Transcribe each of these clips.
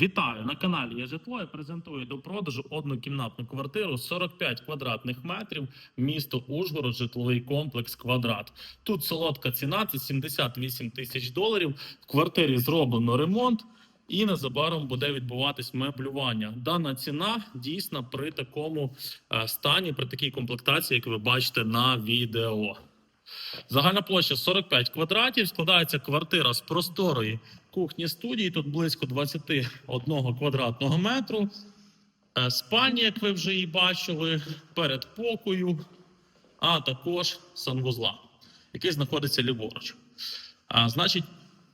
Вітаю на каналі Є житло. Я презентую до продажу однокімнатну квартиру 45 квадратних метрів, місто Ужгород, житловий комплекс Квадрат. Тут солодка ціна це 78 тисяч доларів. В квартирі зроблено ремонт. І незабаром буде відбуватись меблювання. Дана ціна дійсна при такому е, стані, при такій комплектації, як ви бачите на відео. Загальна площа 45 квадратів. Складається квартира з просторої кухні студії. Тут близько 21 квадратного метру. Е, Спальня, як ви вже її бачили, передпокою, а також санвузла, який знаходиться ліворуч. А, значить,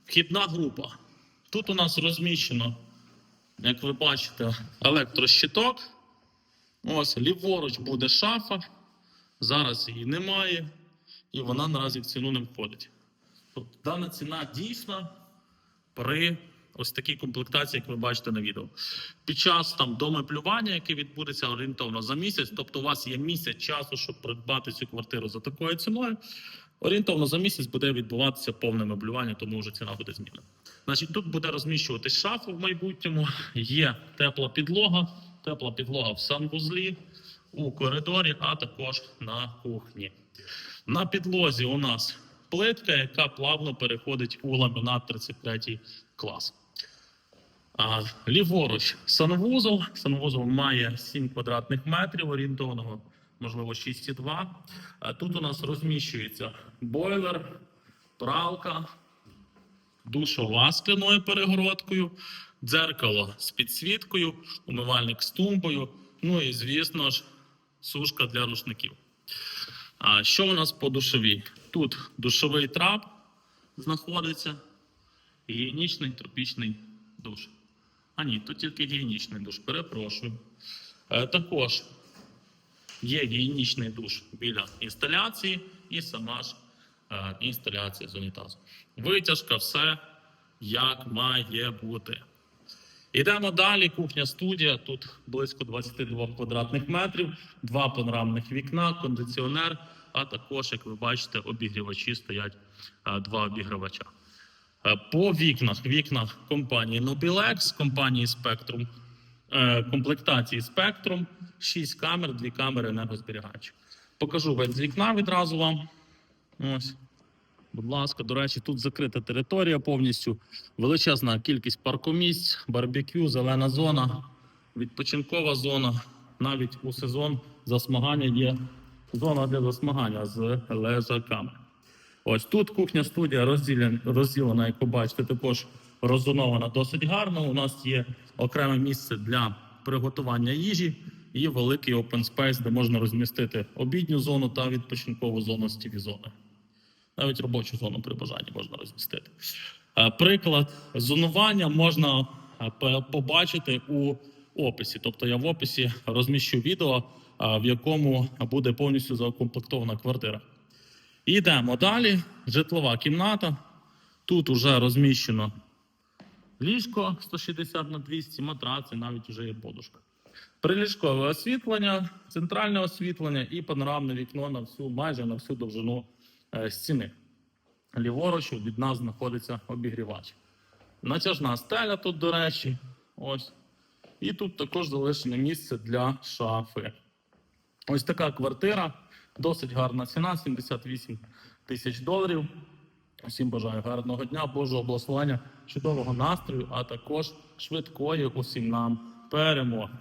вхідна група. Тут у нас розміщено, як ви бачите, електрощиток. Ось ліворуч буде шафа. Зараз її немає, і вона наразі в ціну не входить. Тобто дана ціна дійсна при ось такій комплектації, як ви бачите на відео. Під час там домеблювання, яке відбудеться орієнтовно за місяць, тобто у вас є місяць часу, щоб придбати цю квартиру за такою ціною. Орієнтовно за місяць буде відбуватися повне меблювання, тому вже ціна буде змінена. Значить, тут буде розміщуватись шафа в майбутньому. Є тепла підлога, тепла підлога в санвузлі, у коридорі, а також на кухні. На підлозі у нас плитка, яка плавно переходить у ламінат 33 клас. А, ліворуч санвузол. Санвузол має 7 квадратних метрів орієнтовного, можливо, 6,2. А тут у нас розміщується бойлер, пралка, душова з кляною перегородкою, дзеркало з підсвіткою, умивальник з тумбою, ну і, звісно ж, сушка для рушників. А що у нас по душовій? Тут душовий трап знаходиться, гігієнічний тропічний душ. А ні, тут тільки гігієнічний душ, перепрошую. Е, також є гігієнічний душ біля інсталяції і сама ж е, інсталяція з унітазу. Витяжка, все як має бути. Йдемо далі. Кухня студія. Тут близько 22 квадратних метрів, два панорамних вікна, кондиціонер. А також, як ви бачите, обігрівачі стоять два обігрівача. Е, По вікнах вікна компанії Nobilex, компанії Spectrum, е, комплектації Spectrum, 6 камер, 2 камери енергозберігачі. Покажу вид з вікна відразу вам. Ось. Будь ласка, до речі, тут закрита територія повністю, величезна кількість паркомісць, барбекю, зелена зона, відпочинкова зона. Навіть у сезон засмагання є зона для засмагання з лежаками. Ось тут кухня студія розділена, як ви бачите, також роззонована досить гарно. У нас є окреме місце для приготування їжі і великий open space, де можна розмістити обідню зону та відпочинкову зону з зони навіть робочу зону при бажанні можна розмістити. Е, Приклад зонування можна е, побачити у описі. Тобто я в описі розміщу відео, в якому буде повністю заукомплектована квартира. Йдемо далі. Житлова кімната. Тут вже розміщено ліжко 160 на 200, матраци, навіть вже є подушка. Приліжкове освітлення, центральне освітлення і панорамне вікно на всю майже на всю довжину е, стіни. Ліворуч від нас знаходиться обігрівач. Натяжна стеля тут, до речі, ось. І тут також залишене місце для шафи. Ось така квартира, досить гарна ціна 78 тисяч доларів. Усім бажаю гарного дня, Божого благословення, чудового настрою, а також швидкої усім нам перемоги.